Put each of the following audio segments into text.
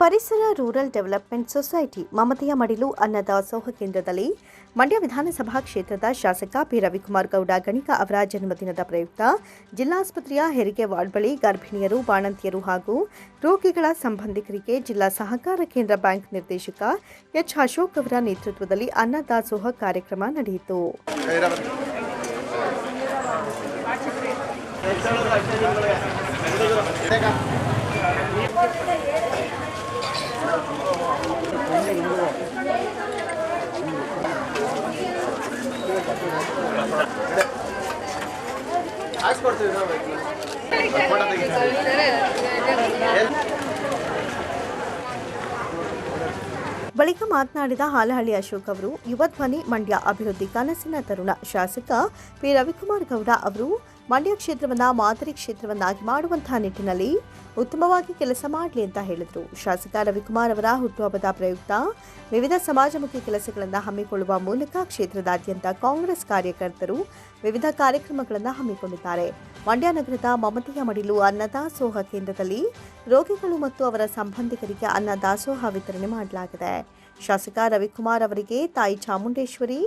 ಪರಿಸರ rural development society ಮಮತೆಯ ಮಡಿಲು ಅನ್ನದಾಸೋಹ ಕೇಂದ್ರದಲ್ಲಿ ಮಂಡ್ಯ ವಿಧಾನಸಭಾ ಕ್ಷೇತ್ರದ ಶಾಸಕ ಪಿ. ರವಿಕುಮಾರ್ ಗೌಡ, ಗಣಿಕ ಅವರ ಜನ್ಮದಿನದ ಪ್ರಯುಕ್ತ ಜಿಲ್ಲಾಸ್ಪತ್ರೆಯ ಹೆರಿಗೆ ವಾರ್ಡ್ ಬಳಿ ಗರ್ಭಿಣಿಯರು, ಬಾಣಂತಿಯರು ಹಾಗೂ ರೋಗಿಗಳ ಸಂಬಂಧಿಕರಿಗೆ ಜಿಲ್ಲಾ ಸಹಕಾರ ಕೇಂದ್ರ ಬ್ಯಾಂಕ್ ನಿರ್ದೇಶಕ ಎಚ್. ಅಶೋಕ್ ಅವರ ನೇತೃತ್ವದಲ್ಲಿ ಅನ್ನದಾಸೋಹ ಕಾರ್ಯಕ್ರಮ ನಡೆಯಿತು. ಬಳಿಕ ಮಾತನಾಡಿದ ಹಾಲಹಳ್ಳಿ ಅಶೋಕ್ ಅವರು, ಯುವ ಧ್ವನಿ ಮಂಡ್ಯ ಅಭಿವೃದ್ಧಿ ಕನಸಿನ ತರುಣ ಶಾಸಕ ಪಿ. ರವಿಕುಮಾರ್ ಗೌಡ ಅವರು ಮಂಡ್ಯ ಕ್ಷೇತ್ರವನ್ನ ಮಾದರಿ ಕ್ಷೇತ್ರವನ್ನಾಗಿ ಮಾಡುವಂತಹ ನಿಟ್ಟಿನಲ್ಲಿ ಉತ್ತಮವಾಗಿ ಕೆಲಸ ಮಾಡಲಿ ಅಂತ ಹೇಳಿದರು. ಶಾಸಕ ರವಿಕುಮಾರ್ ಅವರ ಹುಟ್ಟುಹಬ್ಬದ ಪ್ರಯುಕ್ತ ವಿವಿಧ ಸಮಾಜಮುಖಿ ಕೆಲಸಗಳನ್ನು ಹಮ್ಮಿಕೊಳ್ಳುವ ಮೂಲಕ ಕ್ಷೇತ್ರದಾದ್ಯಂತ ಕಾಂಗ್ರೆಸ್ ಕಾರ್ಯಕರ್ತರು ವಿವಿಧ ಕಾರ್ಯಕ್ರಮಗಳನ್ನು ಹಮ್ಮಿಕೊಂಡಿದ್ದಾರೆ. ಮಂಡ್ಯ ನಗರದ ಮಮತೆಯ ಮಡಿಲು ಅನ್ನದಾಸೋಹ ಕೇಂದ್ರದಲ್ಲಿ ರೋಗಿಗಳು ಮತ್ತು ಅವರ ಸಂಬಂಧಿಕರಿಗೆ ಅನ್ನದಾಸೋಹ ವಿತರಣೆ ಮಾಡಲಾಗಿದೆ. ಶಾಸಕ ರವಿಕುಮಾರ್ ಅವರಿಗೆ ತಾಯಿ ಚಾಮುಂಡೇಶ್ವರಿ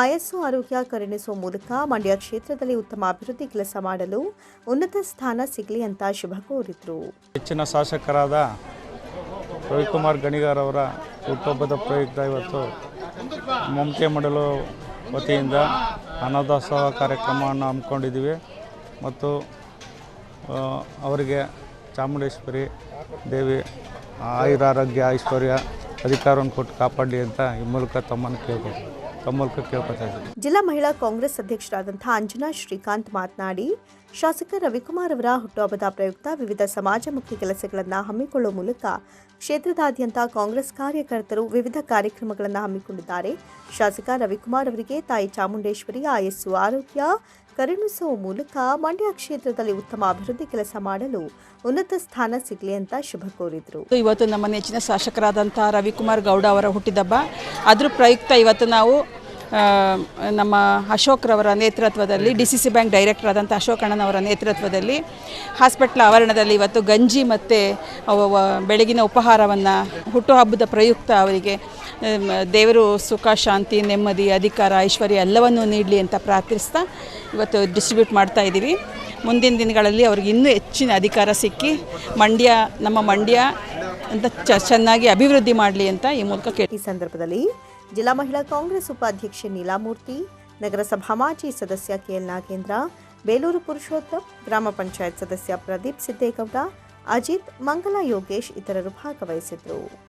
ಆಯಸ್ಸು ಆರೋಗ್ಯ ಕರುಣಿಸುವ ಮೂಲಕ ಮಂಡ್ಯ ಕ್ಷೇತ್ರದಲ್ಲಿ ಉತ್ತಮ ಅಭಿವೃದ್ಧಿ ಕೆಲಸ ಮಾಡಲು ಉನ್ನತ ಸ್ಥಾನ ಸಿಗಲಿ ಅಂತ ಶುಭ ಕೋರಿದ್ರು. ಹೆಚ್ಚಿನ ಶಾಸಕರಾದ ರವಿಕುಮಾರ್ ಗಣಿಗಾರ್ ಅವರ ಹುಟ್ಟುಹಬ್ಬದ ಪ್ರಯುಕ್ತ ಇವತ್ತು ಮಮತೆ ಮಾಡಲು ವತಿಯಿಂದ ಅನ್ನದಾಸೋಹ ಕಾರ್ಯಕ್ರಮವನ್ನು ಹಮ್ಮಿಕೊಂಡಿದ್ದೀವಿ. ಮತ್ತು ಅವರಿಗೆ ಚಾಮುಂಡೇಶ್ವರಿ ದೇವಿ ಆಯುರಾರೋಗ್ಯ ಐಶ್ವರ್ಯ ಅಧಿಕಾರವನ್ನು ಕೊಟ್ಟು ಕಾಪಾಡಲಿ ಅಂತ ಈ ಮೂಲಕ ತಮ್ಮನ್ನು ಕೇಳ್ಬೋದು ಜಿಲ್ಲಾ ಮಹಿಳಾ ಕಾಂಗ್ರೆಸ್ ಅಧ್ಯಕ್ಷರಾದಂತಹ ಅಂಜನಾ ಶ್ರೀಕಾಂತ್ ಮಾತನಾಡಿ ಶಾಸಕ ರವಿಕುಮಾರ್ ಅವರ ಹುಟ್ಟುಹಬ್ಬದ ಪ್ರಯುಕ್ತ ವಿವಿಧ ಸಮಾಜಮುಖಿ ಕೆಲಸಗಳನ್ನು ಹಮ್ಮಿಕೊಳ್ಳುವ ಮೂಲಕ ಕ್ಷೇತ್ರದಾದ್ಯಂತ ಕಾಂಗ್ರೆಸ್ ಕಾರ್ಯಕರ್ತರು ವಿವಿಧ ಕಾರ್ಯಕ್ರಮಗಳನ್ನು ಹಮ್ಮಿಕೊಂಡಿದ್ದಾರೆ. ಶಾಸಕ ರವಿಕುಮಾರ್ ಅವರಿಗೆ ತಾಯಿ ಚಾಮುಂಡೇಶ್ವರಿ ಆಯಸ್ಸು ಆರೋಗ್ಯ ಕರುಣಿಸುವ ಮೂಲಕ ಮಂಡ್ಯ ಕ್ಷೇತ್ರದಲ್ಲಿ ಉತ್ತಮ ಅಭಿವೃದ್ಧಿ ಕೆಲಸ ಮಾಡಲು ಉನ್ನತ ಸ್ಥಾನ ಸಿಗಲಿ ಅಂತ ಶುಭ ಕೋರಿದರು. ಇವತ್ತು ನಮ್ಮ ನೆಚ್ಚಿನ ಶಾಸಕರಾದಂಥ ರವಿಕುಮಾರ್ ಗೌಡ ಅವರ ಹುಟ್ಟಿದಬ್ಬ, ಅದ್ರ ಪ್ರಯುಕ್ತ ಇವತ್ತು ನಾವು ನಮ್ಮ ಅಶೋಕ್ರವರ ನೇತೃತ್ವದಲ್ಲಿ D C C bank director ಆದಂಥ ಅಶೋಕ್ ಅಣ್ಣನವರ ನೇತೃತ್ವದಲ್ಲಿ ಹಾಸ್ಪಿಟ್ಲ್ ಆವರಣದಲ್ಲಿ ಇವತ್ತು ಗಂಜಿ ಮತ್ತು ಬೆಳಗಿನ ಉಪಹಾರವನ್ನು ಹುಟ್ಟುಹಬ್ಬದ ಪ್ರಯುಕ್ತ ಅವರಿಗೆ ದೇವರು ಸುಖ, ಶಾಂತಿ, ನೆಮ್ಮದಿ, ಅಧಿಕಾರ, ಐಶ್ವರ್ಯ ಎಲ್ಲವನ್ನೂ ನೀಡಲಿ ಅಂತ ಪ್ರಾರ್ಥಿಸ್ತಾ ಇವತ್ತು ಡಿಸ್ಟ್ರಿಬ್ಯೂಟ್ ಮಾಡ್ತಾ ಇದ್ದೀವಿ. ಮುಂದಿನ ದಿನಗಳಲ್ಲಿ ಅವ್ರಿಗೆ ಇನ್ನೂ ಹೆಚ್ಚಿನ ಅಧಿಕಾರ ಸಿಕ್ಕಿ ಮಂಡ್ಯ, ನಮ್ಮ ಮಂಡ್ಯ ಅಂತ ಚೆನ್ನಾಗಿ ಅಭಿವೃದ್ಧಿ ಮಾಡಲಿ ಅಂತ ಈ ಮೂಲಕ ಕೇಳಿ ಸಂದರ್ಭದಲ್ಲಿ ಜಿಲ್ಲಾ ಮಹಿಳಾ ಕಾಂಗ್ರೆಸ್ ಉಪಾಧ್ಯಕ್ಷೆ ನೀಲಾಮೂರ್ತಿ, ನಗರಸಭಾ ಮಾಜಿ ಸದಸ್ಯ ಕೆಎಲ್ ನಾಗೇಂದ್ರ, ಬೇಲೂರು ಪುರುಷೋತ್ತಮ್, ಗ್ರಾಮ ಪಂಚಾಯತ್ ಸದಸ್ಯ ಪ್ರದೀಪ್ ಸಿದ್ದೇಗೌಡ, ಅಜಿತ್, ಮಂಗಲ ಯೋಗೇಶ್ ಇತರರು ಭಾಗವಹಿಸಿದ್ರು